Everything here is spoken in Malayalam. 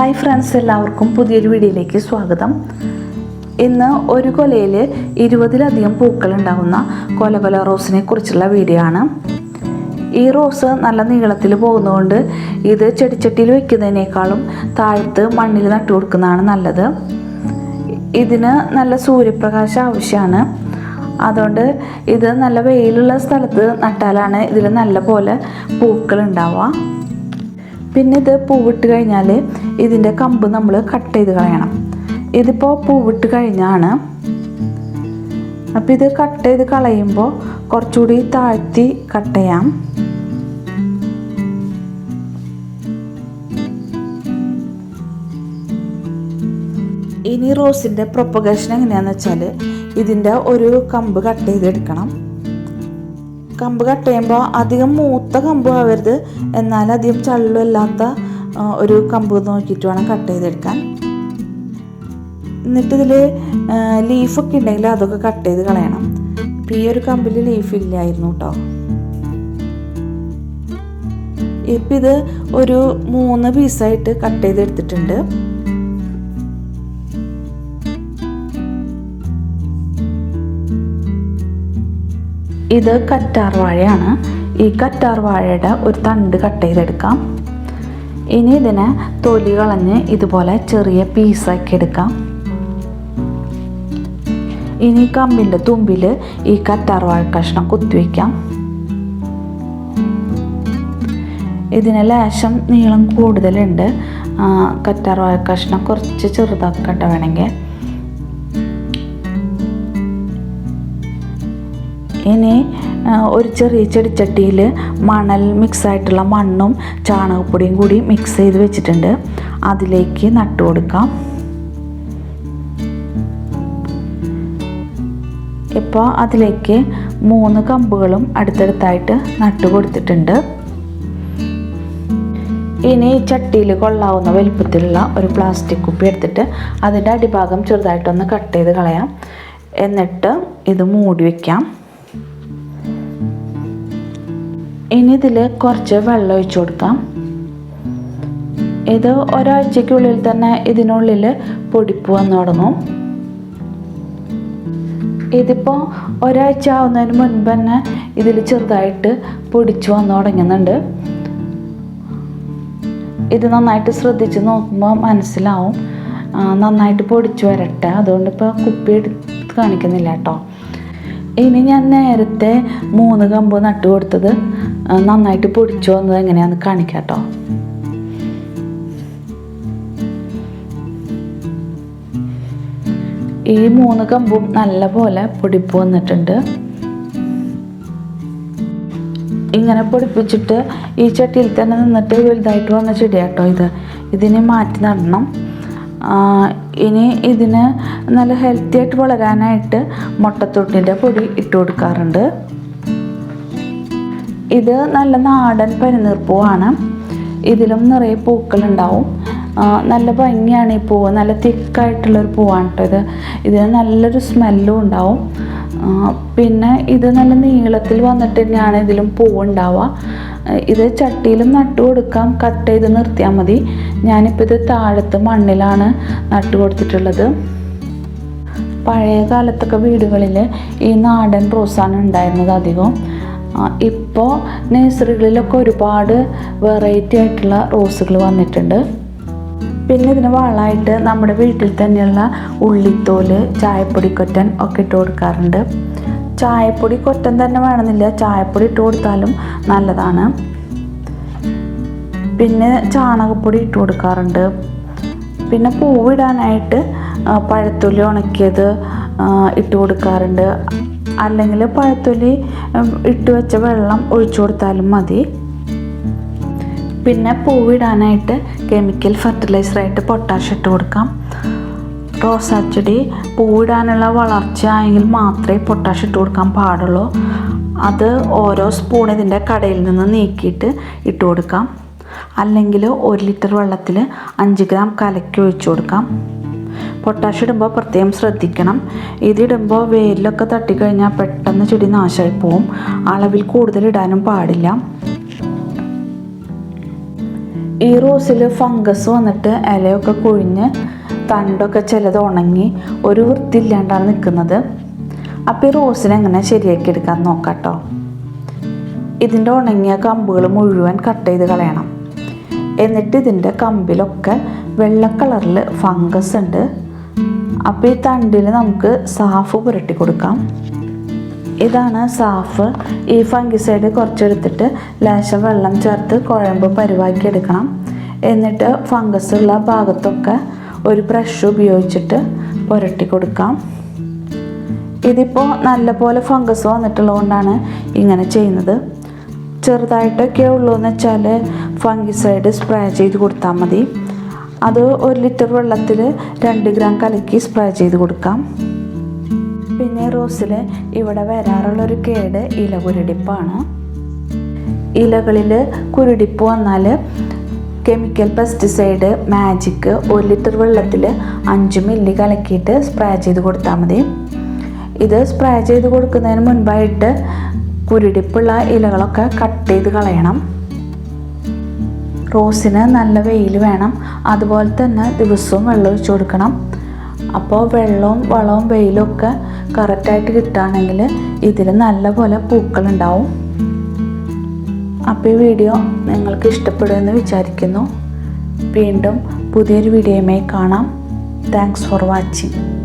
ഹായ് ഫ്രണ്ട്സ് എല്ലാവർക്കും പുതിയൊരു വീഡിയോയിലേക്ക് സ്വാഗതം. ഇന്ന് ഒരു കൊലയിൽ ഇരുപതിലധികം പൂക്കൾ ഉണ്ടാകുന്ന കൊല കൊല റോസിനെ കുറിച്ചുള്ള വീഡിയോ ആണ്. ഈ റോസ് നല്ല നീളത്തിൽ പോകുന്നതുകൊണ്ട് ഇത് ചെടിച്ചട്ടിയിൽ വെക്കുന്നതിനേക്കാളും താഴത്ത് മണ്ണിൽ നട്ടു കൊടുക്കുന്നതാണ് നല്ലത്. ഇതിന് നല്ല സൂര്യപ്രകാശം ആവശ്യമാണ്. അതുകൊണ്ട് ഇത് നല്ല വെയിലുള്ള സ്ഥലത്ത് നട്ടാലാണ് ഇതിൽ നല്ല പോലെ പൂക്കൾ ഉണ്ടാവുക പിന്നെ ഇത് പൂവിട്ട് കഴിഞ്ഞാൽ ഇതിന്റെ കമ്പ് നമ്മൾ കട്ട് ചെയ്ത് കളയണം. ഇതിപ്പോൾ പൂവിട്ട് കഴിഞ്ഞാണ്. അപ്പോൾ ഇത് കട്ട് ചെയ്ത് കളയുമ്പോൾ കുറച്ചുകൂടി താഴ്ത്തി കട്ട് ചെയ്യാം. ഇനി റോസിന്റെ പ്രൊപ്പഗേഷൻ എങ്ങനെയാണെന്ന് വെച്ചാൽ ഇതിന്റെ ഒരു കമ്പ് കട്ട് ചെയ്തെടുക്കണം. കമ്പ് കട്ട് ചെയ്യുമ്പോൾ അധികം മൂത്ത കമ്പ് ആവരുത് എന്നാൽ അധികം ചള്ളില്ലാത്ത ഒരു കമ്പ് നോക്കിയിട്ട് വേണം കട്ട് ചെയ്തെടുക്കാൻ. എന്നിട്ട് ഇതിൽ ലീഫൊക്കെ ഉണ്ടെങ്കിൽ അതൊക്കെ കട്ട് ചെയ്ത് കളയണം. ഇപ്പം ഈ ഒരു കമ്പിൽ ലീഫ് ഇല്ലായിരുന്നു കേട്ടോ ഇപ്പം ഇത് ഒരു മൂന്ന് പീസായിട്ട് കട്ട് ചെയ്തെടുത്തിട്ടുണ്ട്. ഇത് കറ്റാർ വാഴയാണ്. ഈ കറ്റാർ വാഴയുടെ ഒരു തണ്ട് കട്ട് ചെയ്തെടുക്കാം. ഇനി ഇതിനെ തൊലി കളഞ്ഞ് ഇതുപോലെ ചെറിയ പീസാക്കി എടുക്കാം. ഇനി കമ്പിന്റെ തുമ്പിൽ ഈ കറ്റാർ വാഴ കഷ്ണം കുത്തിവെക്കാം ഇതിന് ലേശം നീളം കൂടുതലുണ്ട്. കറ്റാർ വാഴ കഷ്ണം കുറച്ച് ചെറുതാക്കട്ടെ വേണമെങ്കിൽ. ഇനി ഒരു ചെറിയ ചെടിച്ചട്ടിയിൽ മണൽ മിക്സായിട്ടുള്ള മണ്ണും ചാണകപ്പൊടിയും കൂടി മിക്സ് ചെയ്ത് വെച്ചിട്ടുണ്ട്. അതിലേക്ക് നട്ടു കൊടുക്കാം. ഇപ്പോൾ അതിലേക്ക് മൂന്ന് കമ്പുകളും അടുത്തടുത്തായിട്ട് നട്ടു കൊടുത്തിട്ടുണ്ട്. ഇനി ചട്ടിയിൽ കൊള്ളാവുന്ന വലുപ്പത്തിലുള്ള ഒരു പ്ലാസ്റ്റിക് കുപ്പി എടുത്തിട്ട് അതിന്റെ അടിഭാഗം ചെറുതായിട്ടൊന്ന് കട്ട് ചെയ്ത് കളയാം. എന്നിട്ട് ഇത് മൂടി വയ്ക്കാം ഇനി ഇതിൽ കുറച്ച് വെള്ളം ഒഴിച്ചു കൊടുക്കാം. ഇത് ഒരാഴ്ചക്കുള്ളിൽ തന്നെ ഇതിനുള്ളിൽ പൊടിപ്പ് വന്നു തുടങ്ങും. ഇതിപ്പോൾ ഒരാഴ്ച ആവുന്നതിന് മുൻപ് തന്നെ ഇതിൽ ചെറുതായിട്ട് പൊടിച്ചു വന്നു തുടങ്ങുന്നുണ്ട്. ഇത് നന്നായിട്ട് ശ്രദ്ധിച്ച് നോക്കുമ്പോൾ മനസ്സിലാവും. നന്നായിട്ട് പൊടിച്ചു വരട്ടെ. അതുകൊണ്ട് ഇപ്പോൾ കുപ്പി എടുത്ത് കാണിക്കുന്നില്ല കേട്ടോ. ഇനി ഞാൻ നേരത്തെ മൂന്ന് കമ്പ് നട്ടു കൊടുത്തത് നന്നായിട്ട് പൊടിച്ചു വന്നത് എങ്ങനെയാണെന്ന് കാണിക്കാം കേട്ടോ ഈ മൂന്ന് കമ്പും നല്ലപോലെ പൊടിപ്പ് വന്നിട്ടുണ്ട്. ഇങ്ങനെ പൊടിപ്പിച്ചിട്ട് ഈ ചട്ടിയിൽ തന്നെ നിന്നിട്ട് വലുതായിട്ട് വന്ന ചെടിയാട്ടോ ഇത്. ഇതിനെ മാറ്റി നടണം. ഇനി ഇതിന് നല്ല ഹെൽത്തി ആയിട്ട് വളരാനായിട്ട് മുട്ടത്തൊട്ടിന്റെ പൊടി ഇട്ട് കൊടുക്കാറുണ്ട്. ഇത് നല്ല നാടൻ പനിനീർപ്പൂവാണ്. ഇതിലും നിറയെ പൂക്കളുണ്ടാവും. നല്ല ഭംഗിയാണ് ഈ പൂവ്. നല്ല തിക്കായിട്ടുള്ളൊരു പൂവാണ് കേട്ടോ ഇത്. ഇതിന് നല്ലൊരു സ്മെല്ലും ഉണ്ടാവും. പിന്നെ ഇത് നല്ല നീളത്തിൽ വന്നിട്ട് തന്നെയാണ് ഇതിലും പൂവുണ്ടാവുക. ഇത് ചട്ടിയിലും നട്ടു കൊടുക്കാം. കട്ട് ചെയ്ത് നിർത്തിയാൽ മതി. ഞാനിപ്പോൾ ഇത് താഴത്ത് മണ്ണിലാണ് നട്ടു കൊടുത്തിട്ടുള്ളത്. പഴയ കാലത്തൊക്കെ വീടുകളിൽ ഈ നാടൻ റോസാണ് ഉണ്ടായിരുന്നത് അധികവും ഇപ്പോൾ നഴ്സറികളിലൊക്കെ ഒരുപാട് വെറൈറ്റി ആയിട്ടുള്ള റോസുകൾ വന്നിട്ടുണ്ട്. പിന്നെ ഇതിന് വളമായിട്ട് നമ്മുടെ വീട്ടിൽ തന്നെയുള്ള ഉള്ളിത്തോൽ ചായപ്പൊടി കൊറ്റൻ ഒക്കെ ഇട്ട് കൊടുക്കാറുണ്ട്. ചായപ്പൊടി കൊറ്റൻ തന്നെ വേണമെന്നില്ല. ചായപ്പൊടി ഇട്ട് കൊടുത്താലും നല്ലതാണ്. പിന്നെ ചാണകപ്പൊടി ഇട്ട് കൊടുക്കാറുണ്ട്. പിന്നെ പൂവിടാനായിട്ട് പഴത്തൊലി ഉണക്കിയത് ഇട്ട് കൊടുക്കാറുണ്ട്. അല്ലെങ്കിൽ പഴത്തൊലി ഇട്ട് വെച്ച വെള്ളം ഒഴിച്ചു കൊടുത്താലും മതി. പിന്നെ പൂവിടാനായിട്ട് കെമിക്കൽ ഫെർട്ടിലൈസറായിട്ട് പൊട്ടാഷ് ഇട്ട് കൊടുക്കാം. റോസാച്ചെടി പൂവിടാനുള്ള വളർച്ച ആയെങ്കിൽ മാത്രമേ പൊട്ടാഷ് ഇട്ട് കൊടുക്കാൻ പാടുള്ളൂ. അത് ഓരോ സ്പൂൺ ഇതിന്റെ കടയിൽ നിന്ന് നീക്കിയിട്ട് ഇട്ട് കൊടുക്കാം. അല്ലെങ്കിൽ ഒരു ലിറ്റർ വെള്ളത്തിൽ അഞ്ച് ഗ്രാം കലക്കി ഒഴിച്ചു കൊടുക്കാം. പൊട്ടാഷ് ഇടുമ്പോൾ പ്രത്യേകം ശ്രദ്ധിക്കണം. ഇതിടുമ്പോൾ വെയിലൊക്കെ തട്ടിക്കഴിഞ്ഞാൽ പെട്ടെന്ന് ചെടി നാശമായി പോവും. അളവിൽ കൂടുതൽ ഇടാനും പാടില്ല. ഈ റോസിൽ ഫംഗസ് വന്നിട്ട് ഇലയൊക്കെ കൊഴിഞ്ഞ് തണ്ടൊക്കെ ചിലത് ഉണങ്ങി ഒരു വൃത്തിയില്ലാണ്ടാണ് നിൽക്കുന്നത്. അപ്പോൾ ഈ റോസിനെ എങ്ങനെ ശരിയാക്കി എടുക്കാൻ നോക്കാം കേട്ടോ ഇതിന്റെ ഉണങ്ങിയ കമ്പുകൾ മുഴുവൻ കട്ട് ചെയ്ത് കളയണം. എന്നിട്ട് ഇതിന്റെ കമ്പിലൊക്കെ വെള്ള കളറിൽ ഫംഗസ് ഉണ്ട്. അപ്പോൾ ഈ തണ്ടിൽ നമുക്ക് സാഫ് പുരട്ടി കൊടുക്കാം. ഇതാണ് സാഫ്. ഈ ഫംഗിസൈഡ് കുറച്ചെടുത്തിട്ട് ലേശം വെള്ളം ചേർത്ത് കുഴമ്പ് പരിവാക്കി എടുക്കണം. എന്നിട്ട് ഫംഗസ് ഉള്ള ഭാഗത്തൊക്കെ ഒരു ബ്രഷ് ഉപയോഗിച്ചിട്ട് പുരട്ടി കൊടുക്കാം. ഇതിപ്പോൾ നല്ലപോലെ ഫംഗസ് വന്നിട്ടുള്ളത് കൊണ്ടാണ് ഇങ്ങനെ ചെയ്യുന്നത്. ചെറുതായിട്ടൊക്കെ ഉള്ളൂ എന്ന് വെച്ചാൽ ഫംഗിസൈഡ് സ്പ്രേ ചെയ്ത് കൊടുത്താൽ മതി. അത് ഒരു ലിറ്റർ വെള്ളത്തിൽ രണ്ട് ഗ്രാം കലക്കി സ്പ്രേ ചെയ്ത് കൊടുക്കാം. പിന്നെ റോസിൽ ഇവിടെ വരാറുള്ളൊരു കേട് ഇല കുരുടിപ്പാണ്. ഇലകളിൽ കുരുടിപ്പ് വന്നാൽ കെമിക്കൽ പെസ്റ്റിസൈഡ് മാജിക്ക് ഒരു ലിറ്റർ വെള്ളത്തിൽ അഞ്ച് മില്ലി കലക്കിയിട്ട് സ്പ്രേ ചെയ്ത് കൊടുത്താൽ മതി. ഇത് സ്പ്രേ ചെയ്ത് കൊടുക്കുന്നതിന് മുൻപായിട്ട് കുരുടിപ്പുള്ള ഇലകളൊക്കെ കട്ട് ചെയ്ത് കളയണം. റോസിന് നല്ല വെയിൽ വേണം. അതുപോലെ തന്നെ ദിവസവും വെള്ളം ഒഴിച്ചു കൊടുക്കണം. അപ്പോൾ വെള്ളവും വളവും വെയിലും ഒക്കെ കറക്റ്റായിട്ട് കിട്ടുകയാണെങ്കിൽ ഇതിൽ നല്ലപോലെ പൂക്കളുണ്ടാവും അപ്പോൾ ഈ വീഡിയോ നിങ്ങൾക്ക് ഇഷ്ടപ്പെടുമെന്ന് വിചാരിക്കുന്നു. വീണ്ടും പുതിയൊരു വീഡിയോയുമായി കാണാം. Thanks for watching